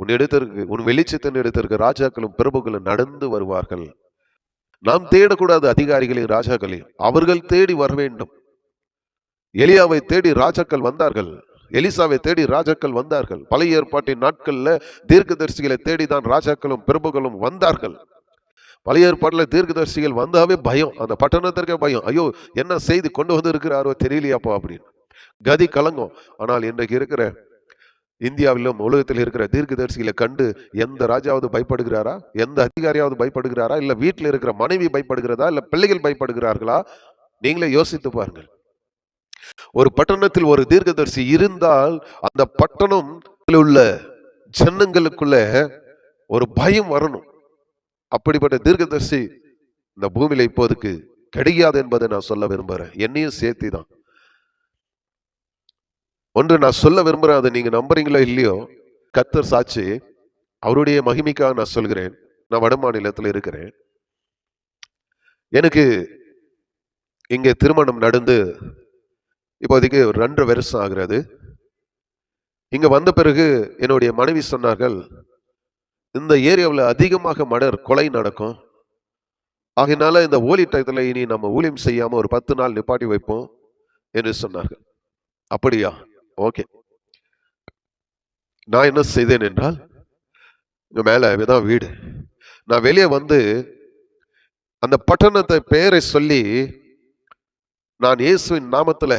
உன் இடத்திற்கு உன் வெளிச்சத்தின் எடுத்திருக்க ராஜாக்களும் பிரபுகளும் நடந்து வருவார்கள். நாம் தேடக்கூடாது அதிகாரிகளையும் ராஜாக்களையும். அவர்கள் தேடி வர வேண்டும். எலியாவை தேடி ராஜாக்கள் வந்தார்கள். எலிசாவை தேடி ராஜாக்கள் வந்தார்கள். பழைய ஏற்பாட்டின் நாட்கள்ல தீர்க்கதரிசிகளை தேடி தான் ராஜாக்களும் பிரபுகளும் வந்தார்கள். பழைய ஏற்பாட்டில் தீர்க்கதரிசிகள் வந்தாவே பயம். அந்த பட்டணத்திற்கே பயம். ஐயோ என்ன செய்தி கொண்டு வந்து இருக்கிறாரோ தெரியலையாப்பா அப்படின்னு. கதி கலங்கும். ஆனால் இன்றைக்கு இருக்கிற இந்தியாவிலும் உலகத்தில் இருக்கிற தீர்க்கதரிசிகளை கண்டு எந்த ராஜாவது பயப்படுகிறாரா? எந்த அதிகாரியாவது பயப்படுகிறாரா? இல்லை வீட்டில் இருக்கிற மனைவி பயப்படுகிறதா? இல்லை பிள்ளைகள் பயப்படுகிறார்களா? நீங்களே யோசித்து பாருங்கள். ஒரு பட்டணத்தில் ஒரு தீர்க்கதரிசி இருந்தால் அந்த பட்டணம் உள்ள ஜன்னங்களுக்குள்ள ஒரு பயம் வரணும். அப்படிப்பட்ட தீர்க்கதரிசி இந்த பூமியில இப்போதுக்கு கிடையாது என்பதை நான் சொல்ல விரும்புகிறேன் என்னையும் சேர்த்தி தான் ஒன்று நான் சொல்ல விரும்புகிறேன் அதை நீங்கள் நம்புறீங்களோ இல்லையோ? கத்தர் சாட்சி அவருடைய மகிமைக்காக நான் சொல்கிறேன். நான் வட மாநிலத்தில் இருக்கிறேன். எனக்கு இங்கே திருமணம் நடந்து இப்போதைக்கு ஒரு ரெண்டு வருஷம் ஆகிறது. இங்கே வந்த பிறகு என்னுடைய மனைவி சொன்னார்கள் இந்த ஏரியாவில் அதிகமாக மடர் கொலை நடக்கும். ஆகினால இந்த ஓலி டயத்தில் இனி நம்ம ஊழியம் செய்யாமல் ஒரு பத்து நாள் நிப்பாட்டி வைப்போம் என்று சொன்னார்கள். அப்படியா? ஓகே நான் என்ன செய்தேன் என்றால் இங்கே மேல தான் வீடு. நான் வெளியே வந்து அந்த பட்டணத்தை பெயரை சொல்லி நான் இயேசுவின் நாமத்துல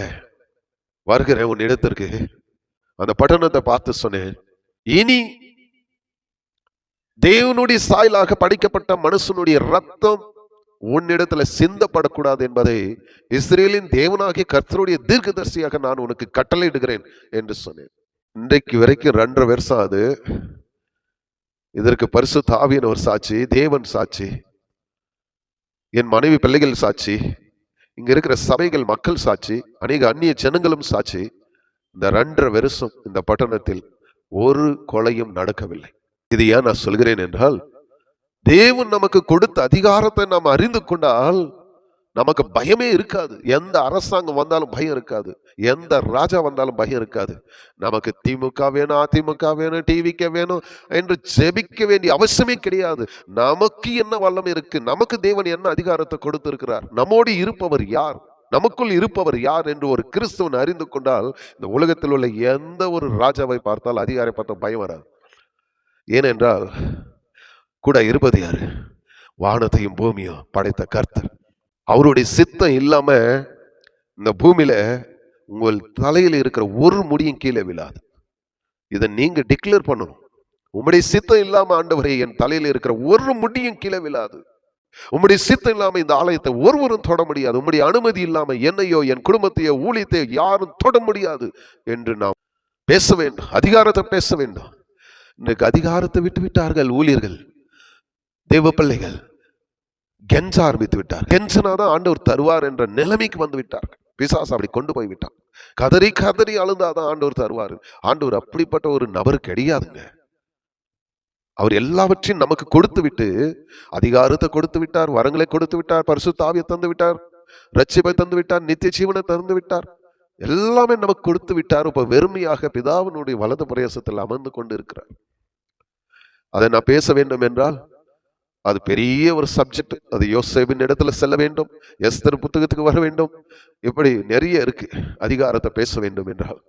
வருகிறேன் உன் இடத்திற்கு. அந்த பட்டணத்தை பார்த்து சொன்னேன் இனி தேவனுடைய சாயலாக படைக்கப்பட்ட மனுஷனுடைய ரத்தம் உன்னிடத்துல சிந்தப்படக்கூடாது என்பதை இஸ்ரேலின் தேவனாகிய கர்த்தருடைய தீர்க்கதர்சியாக நான் உனக்கு கட்டளையிடுகிறேன் என்று சொன்னேன். இன்றைக்கு வரைக்கும் ரெண்டரை வருஷம் அது இதற்கு பரிசு தாவியன் ஒரு சாட்சி தேவன் சாட்சி என் மனைவி பிள்ளைகள் சாட்சி இங்க இருக்கிற சபைகள் மக்கள் சாட்சி அநேக அந்நிய ஜனங்களும் சாட்சி. இந்த ரெண்டரை வருஷம் இந்த பட்டணத்தில் ஒரு கொலையும் நடக்கவில்லை. இது ஏன் நான் சொல்கிறேன் என்றால் தேவன் நமக்கு கொடுத்த அதிகாரத்தை நாம் அறிந்து கொண்டால் நமக்கு பயமே இருக்காது. எந்த அரசாங்கம் வந்தாலும் பயம் இருக்காது. எந்த ராஜா வந்தாலும் பயம் இருக்காது. நமக்கு திமுக வேணும் அதிமுக வேணும் டிவிக்க வேணும் என்று ஜெபிக்க வேண்டிய அவசியமே கிடையாது. நமக்கு என்ன வல்லம் இருக்கு? நமக்கு தேவன் என்ன அதிகாரத்தை கொடுத்திருக்கிறார்? நம்மோடு இருப்பவர் யார்? நமக்குள் இருப்பவர் யார் என்று ஒரு கிறிஸ்தவன் அறிந்து கொண்டால் இந்த உலகத்தில் உள்ள எந்த ஒரு ராஜாவை பார்த்தால் அதிகாரை பார்த்தால் பயம் வராது. ஏனென்றால் கூட இருப்பது யாரு? வானத்தையும் பூமியும் படைத்த கர்த்தர். அவருடைய சித்தம் இல்லாம இந்த பூமியில உங்கள் தலையில் இருக்கிற ஒரு முடியும் கீழே விழாது. இதை நீங்க டிக்ளேர் பண்ணணும். உம்முடைய சித்தம் இல்லாம ஆண்டவரே என் தலையில இருக்கிற ஒரு முடியும் கீழே விழாது. உம்முடைய சித்தம் இல்லாம இந்த ஆலயத்தை ஒருவரும் தொட முடியாது. உம்முடைய அனுமதி இல்லாம என்னையோ என் குடும்பத்தையோ ஊழியத்தையோ யாரும் தொட முடியாது என்று நாம் பேச வேண்டும். அதிகாரத்தை பேச வேண்டும். இன்றைக்கு அதிகாரத்தை விட்டு விட்டார்கள் ஊழியர்கள். தேவ பிள்ளைகள் கென்ச ஆரம்பித்து விட்டார் கென்சனா தான் ஆண்டவர் தருவார் என்ற நிலைமைக்கு வந்து விட்டார் பிசாசு அப்படி கொண்டு போய் விட்டான். கதறி கதறி அழுந்தாதான் ஆண்டவர் தருவார். ஆண்டவர் அப்படிப்பட்ட ஒரு நபர் கிடையாதுங்க. அவர் எல்லாவற்றையும் நமக்கு கொடுத்து விட்டு அதிகாரத்தை கொடுத்து விட்டார் வரங்களை கொடுத்து விட்டார் பரிசுத்தாவியை தந்து விட்டார் ரட்சிப்பை தந்து விட்டார் நித்திய ஜீவனை தந்து விட்டார். எல்லாமே நமக்கு கொடுத்து விட்டார். இப்ப வெறுமையாக பிதாவினுடைய வலது பிரயாசத்தில் அமர்ந்து கொண்டு இருக்கிறார் அதை நான் பேச வேண்டும் என்றால் அது பெரிய ஒரு சப்ஜெக்ட் அது யோசேபின் இடத்துல செல்ல வேண்டும். எஸ்தர் புத்தகத்துக்கு வர வேண்டும். இப்படி நிறைய இருக்கு. அதிகாரத்தை பேச வேண்டும் என்றால்.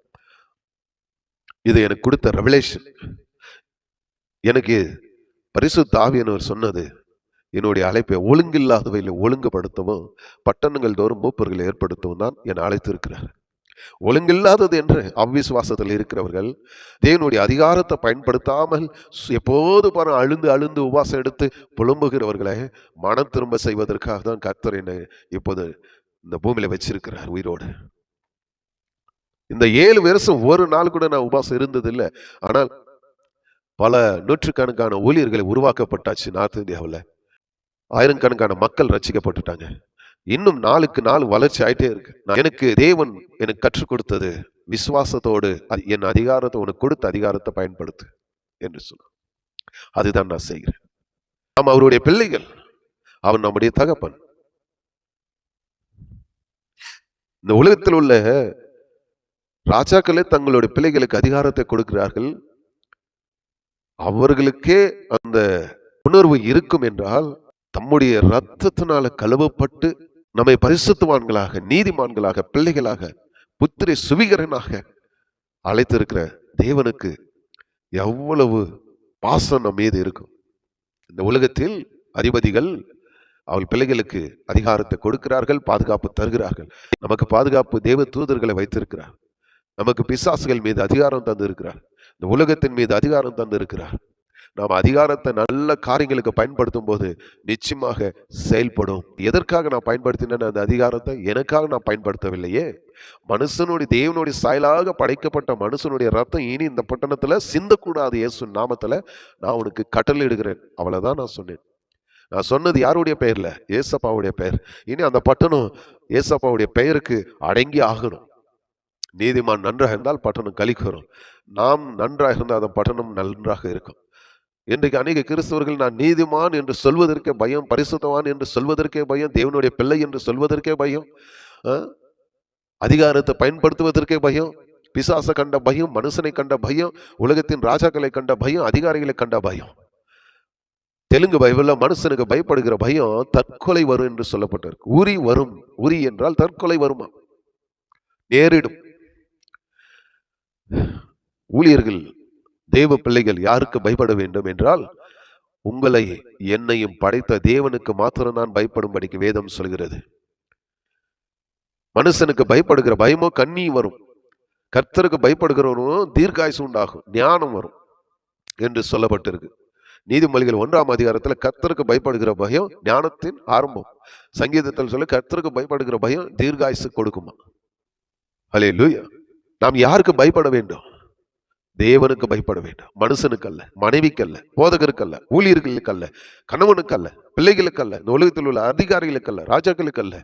இது எனக்கு கொடுத்த ரெவலேஷன் எனக்கு பரிசு தாவியனவர் சொன்னது என்னுடைய அழைப்பை ஒழுங்கில்லாதவையில் ஒழுங்குபடுத்தவும் பட்டணங்கள் தோறும் மூப்பர்களை ஏற்படுத்தவும் தான் என்னை அழைத்திருக்கிறார். ஒழுங்கில்லாதது என்று அவ்விசுவாசத்தில் இருக்கிறவர்கள் தேவனுடைய அதிகாரத்தை பயன்படுத்தாமல் எப்போது பணம் அழுந்து அழுந்து உபாசம் எடுத்து புலம்புகிறவர்களை மனம் திரும்ப செய்வதற்காக தான் கர்த்தர் என்னை இப்போது இந்த பூமியில வச்சிருக்கிறார் உயிரோடு. இந்த ஏழு வருஷம் ஒரு நாள் கூட நான் உபாசம் இருந்தது இல்லை ஆனால் பல நூற்றுக்கணக்கான ஊழியர்களை உருவாக்கப்பட்டாச்சு நார்த் இந்தியாவில். ஆயிரக்கணக்கான மக்கள் ரசிக்கப்பட்டுட்டாங்க இன்னும் நாளுக்கு நாள் வளர்ச்சி ஆயிட்டே இருக்கு. நான் எனக்கு தேவன் எனக்கு கற்றுக் கொடுத்தது. விசுவாசத்தோடு என் அதிகாரத்தை உனக்கு கொடுத்த அதிகாரத்தை பயன்படுத்து என்று சொன்னான் அதுதான் நான் செய்கிறேன். நாம் அவருடைய பிள்ளைகள். அவன் நம்முடைய தகப்பன். இந்த உலகத்தில் உள்ள ராஜாக்களே தங்களுடைய பிள்ளைகளுக்கு அதிகாரத்தை கொடுக்கிறார்கள். அவர்களுக்கே அந்த உணர்வு இருக்கும் என்றால் தம்முடைய ரத்தத்தினால கழுவப்பட்டு நம்மை பரிசுத்துவான்களாக நீதிமான்களாக பிள்ளைகளாக புத்திரை சுவிகரனாக அழைத்திருக்கிற தேவனுக்கு எவ்வளவு பாசம் நம் மீது இருக்கும். இந்த உலகத்தில் அதிபதிகள் அவள் பிள்ளைகளுக்கு அதிகாரத்தை கொடுக்கிறார்கள் பாதுகாப்பு தருகிறார்கள். நமக்கு பாதுகாப்பு தேவ தூதர்களை வைத்திருக்கிறார். நமக்கு பிசாசுகள் மீது அதிகாரம் தந்து இருக்கிறார் இந்த உலகத்தின் மீது அதிகாரம் தந்திருக்கிறார். நாம் அதிகாரத்தை நல்ல காரியங்களுக்கு பயன்படுத்தும் போது நிச்சயமாக செயல்படும். எதற்காக நான் பயன்படுத்தினேன் அந்த அதிகாரத்தை? எனக்காக நான் பயன்படுத்தவில்லையே. மனுஷனுடைய தேவனுடைய சாயலாக படைக்கப்பட்ட மனுஷனுடைய ரத்தம் இனி இந்த பட்டணத்தில் சிந்தக்கூடாது இயேசு நாமத்தில். நான் உனக்கு கட்டளையிடுகிறேன் அவ்வளோதான் நான் சொன்னேன். நான் சொன்னது யாருடைய பெயரில்? ஏசப்பாவுடைய பெயர். இனி அந்த பட்டணம் ஏசப்பாவுடைய பெயருக்கு அடங்கி ஆகணும். நீதிமான் நன்றாக இருந்தால் பட்டணம் கலிக்கு வரும் நாம் நன்றாக இருந்தால் அந்த பட்டணம் நன்றாக இருக்கும். இன்றைக்கு அநேக கிறிஸ்தவர்கள் நான் நீதிமான் என்று சொல்வதற்கே பயம் பரிசுத்தவான் என்று சொல்வதற்கே பயம் தேவனுடைய பிள்ளை என்று சொல்வதற்கே பயம் அதிகாரத்தை பயன்படுத்துவதற்கே பயம் பிசாசை கண்ட பயம் மனுஷனை கண்ட பயம் உலகத்தின் ராஜாக்களை கண்ட பயம் அதிகாரிகளை கண்ட பயம். தெலுங்கு பைபிள்ல மனுஷனுக்கு பயப்படுகிற பயம் தற்கொலை வரும் என்று சொல்லப்பட்டிருக்கு. உரி வரும். உரி என்றால் தற்கொலை வருமா? நேரிடும். ஊழியர்கள் தேவ பிள்ளைகள் யாருக்கு பயப்பட வேண்டும் என்றால் உங்களை என்னையும் படைத்த தேவனுக்கு மாத்திரம் நான் பயப்படும்படிக்கு வேதம் சொல்கிறது. மனுஷனுக்கு பயப்படுகிற பயமோ கண்ணி வரும். கர்த்தருக்கு பயப்படுகிறவனும் தீர்க்காயுசு உண்டாகும் ஞானம் வரும் என்று சொல்லப்பட்டிருக்கு. நீதிமொழிகள் ஒன்றாம் அதிகாரத்தில் கர்த்தருக்கு பயப்படுகிற பயம் ஞானத்தின் ஆரம்பம். சங்கீதத்தில் சொல்ல கர்த்தருக்கு பயப்படுகிற பயம் தீர்காயுசு கொடுக்குமா? அலே நாம் யாருக்கு பயப்பட வேண்டும்? தேவனுக்கு பயப்பட வேண்டும். மனுஷனுக்கு அல்ல மனைவிக்கு அல்ல போதகருக்கு அல்ல ஊழியர்களுக்கு அல்ல கணவனுக்கு அல்ல பிள்ளைகளுக்கு அல்ல இந்த உலகத்தில் உள்ள அதிகாரிகளுக்கு அல்ல ராஜாக்களுக்கு அல்ல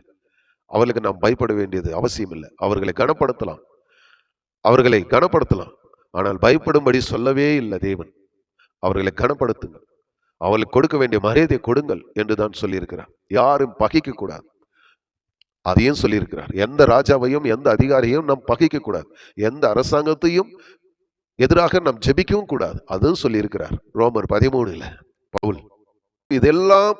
அவர்களுக்கு நாம் பயப்பட வேண்டியது அவசியம் இல்லை அவர்களை கனப்படுத்தலாம். அவர்களை கனப்படுத்தலாம். ஆனால் பயப்படும்படி சொல்லவே இல்லை தேவன். அவர்களை கனப்படுத்துங்கள். அவர்களுக்கு கொடுக்க வேண்டிய மரியாதை கொடுங்கள் என்று தான் சொல்லியிருக்கிறார். யாரும் பகைக்க கூடாது அதையும் சொல்லியிருக்கிறார். எந்த ராஜாவையும் எந்த அதிகாரியையும் நாம் பகைக்க கூடாது எந்த அரசாங்கத்தையும் எதிராக நாம் ஜெபிக்கவும் கூடாது. அதுவும் சொல்லியிருக்கிறார். ரோமர் பதிமூணுல பவுல். இதெல்லாம்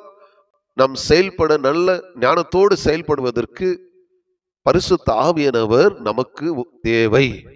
நாம் செயல்பட நல்ல ஞானத்தோடு செயல்படுவதற்கு பரிசுத்த ஆவியானவர் நமக்கு தேவை.